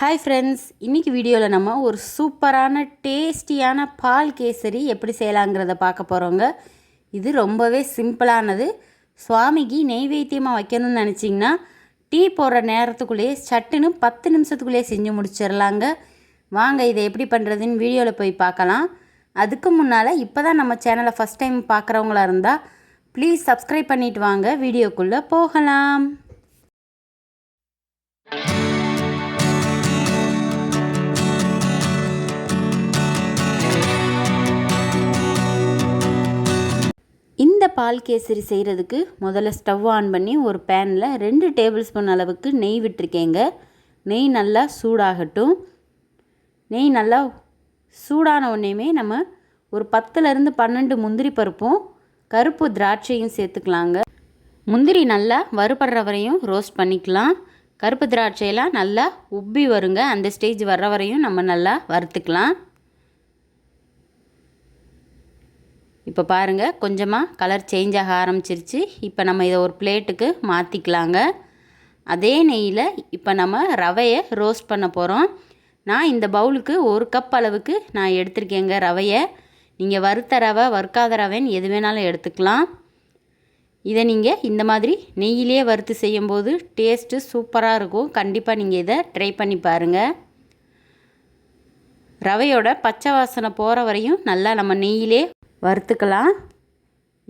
Hi friends இன்றைக்கி வீடியோவில் நம்ம ஒரு சூப்பரான டேஸ்டியான பால் கேசரி எப்படி செய்யலாங்கிறத பார்க்க போகிறோங்க இது ரொம்பவே சிம்பிளானது. சுவாமிக்கு நெய்வேத்தியமாக வைக்கணும்னு நினச்சிங்கன்னா டீ போடுற நேரத்துக்குள்ளேயே சட்டுன்னு பத்து நிமிஷத்துக்குள்ளேயே செஞ்சு முடிச்சிடலாங்க வாங்க இதை எப்படி பண்ணுறதுன்னு வீடியோவில் போய் பார்க்கலாம். அதுக்கு முன்னால் இப்போ தான் நம்ம சேனலை ஃபஸ்ட் டைம் பார்க்குறவங்களா இருந்தால் ப்ளீஸ் சப்ஸ்கிரைப் பண்ணிவிட்டு வாங்க. வீடியோக்குள்ளே போகலாம். பால் கேசரி செய்கிறதுக்கு முதல்ல ஸ்டவ் ஆன் பண்ணி ஒரு பேனில் ரெண்டு டேபிள் ஸ்பூன் அளவுக்கு நெய் விட்டுருக்கேங்க. நெய் நல்லா சூடாகட்டும். நெய் நல்லா சூடான உடனேமே நம்ம ஒரு பத்துலேருந்து பன்னெண்டு முந்திரி பருப்பும் கருப்பு திராட்சையும் சேர்த்துக்கலாங்க. முந்திரி நல்லா வறுபடுற வரையும் ரோஸ்ட் பண்ணிக்கலாம். கருப்பு திராட்சையெல்லாம் நல்லா உப்பி வருங்க. அந்த ஸ்டேஜ் வர்ற வரையும் நம்ம நல்லா வறுத்துக்கலாம். இப்போ பாருங்கள் கொஞ்சமாக கலர் சேஞ்ச் ஆக ஆரம்பிச்சிருச்சு. இப்போ நம்ம இதை ஒரு பிளேட்டுக்கு மாற்றிக்கலாங்க அதே நெய்யில் இப்போ நம்ம ரவையை ரோஸ்ட் பண்ண போகிறோம் நான் இந்த பவுலுக்கு ஒரு கப் அளவுக்கு நான் எடுத்திருக்கேங்க ரவையை. நீங்கள் வறுத்த ரவை வறுக்காத ரவைன்னு எது வேணாலும் எடுத்துக்கலாம். இதை நீங்கள் இந்த மாதிரி நெய்யிலே வறுத்து செய்யும்போது டேஸ்ட்டு சூப்பராக இருக்கும். கண்டிப்பாக நீங்கள் இதை ட்ரை பண்ணி பாருங்கள் ரவையோட பச்சை வாசனை போகிற வரையும் நல்லா நம்ம நெய்யிலே வறுத்துக்கலாம்.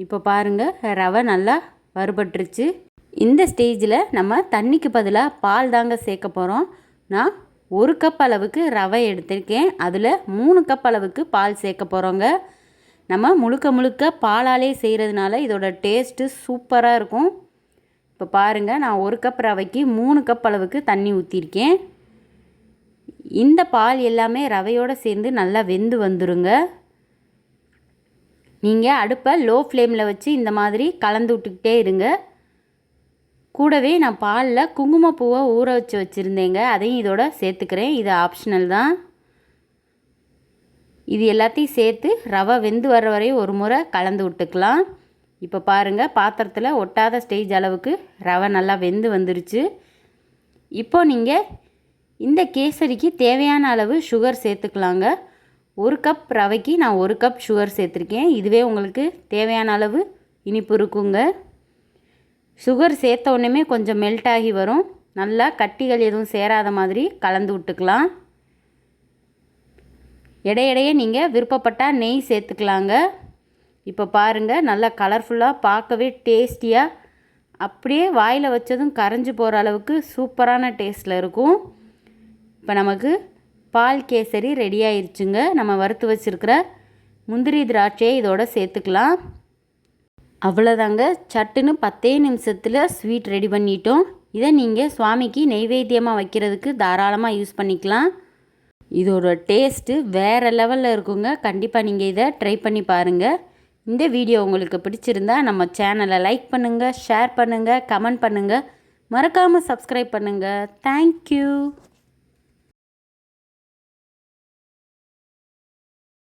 இப்போ பாருங்கள் ரவை நல்லா வறுபட்டுருச்சு. இந்த ஸ்டேஜில் நம்ம தண்ணிக்கு பதிலாக பால் தாங்க சேர்க்க போகிறோம் நான் ஒரு கப் அளவுக்கு ரவை எடுத்திருக்கேன். அதில் மூணு கப் அளவுக்கு பால் சேர்க்க போகிறோங்க நம்ம முழுக்க முழுக்க பாலாலே செய்கிறதுனால இதோட டேஸ்ட்டு சூப்பராக இருக்கும். இப்போ பாருங்கள் நான் ஒரு கப் ரவைக்கு மூணு கப் அளவுக்கு தண்ணி ஊற்றிருக்கேன் இந்த பால் எல்லாமே ரவையோடு சேர்ந்து நல்லா வெந்து வந்துருங்க. நீங்கள் அடுப்பை லோ ஃப்ளேமில் வச்சு இந்த மாதிரி கலந்து விட்டுக்கிட்டே இருங்க. கூடவே நான் பாலில் குங்குமப்பூவை ஊற வச்சு வச்சுருந்தேங்க. அதையும் இதோட சேர்த்துக்கிறேன். இது ஆப்ஷனல் தான். இது எல்லாத்தையும் சேர்த்து ரவை வெந்து வர்ற வரையும் ஒரு முறை கலந்து விட்டுக்கலாம். இப்போ பாருங்கள் பாத்திரத்தில் ஒட்டாத ஸ்டேஜ் அளவுக்கு ரவை நல்லா வெந்து வந்துருச்சு. இப்போ நீங்கள் இந்த கேசரிக்கு தேவையான அளவு சுகர் சேர்த்துக்கலாங்க. ஒரு கப் ரவைக்கு நான் ஒரு கப் சுகர் சேர்த்துருக்கேன். இதுவே உங்களுக்கு தேவையான அளவு இனிப்பு இருக்குங்க. சுகர் சேர்த்த உடனே கொஞ்சம் மெல்ட் ஆகி வரும். நல்லா கட்டிகள் எதுவும் சேராத மாதிரி கலந்து விட்டுக்கலாம். இடையிடையே நீங்கள் விருப்பப்பட்டால் நெய் சேர்த்துக்கலாங்க. இப்போ பாருங்கள் நல்லா கலர்ஃபுல்லாக பார்க்கவே டேஸ்டியாக அப்படியே வாயில் வச்சதும் கரைஞ்சி போகிற அளவுக்கு சூப்பரான டேஸ்ட்டில் இருக்கும். இப்போ நமக்கு பால் கேசரி ரெடி ஆயிடுச்சுங்க நம்ம வறுத்து வச்சுருக்கிற முந்திரி திராட்சையை இதோட சேர்த்துக்கலாம். அவ்வளோதாங்க. சட்டுன்னு பத்தே நிமிஷத்தில் ஸ்வீட் ரெடி பண்ணிட்டோம். இதை நீங்கள் சுவாமிக்கு நெய்வேத்தியமாக வைக்கிறதுக்கு தாராளமாக யூஸ் பண்ணிக்கலாம். இதோட டேஸ்ட்டு வேறு லெவலில் இருக்குங்க. கண்டிப்பாக நீங்கள் இதை ட்ரை பண்ணி பாருங்கள் இந்த வீடியோ உங்களுக்கு பிடிச்சிருந்தா நம்ம சேனலை லைக் பண்ணுங்கள் ஷேர் பண்ணுங்கள் கமெண்ட் பண்ணுங்கள் மறக்காமல் சப்ஸ்கிரைப் பண்ணுங்கள் தேங்க்யூ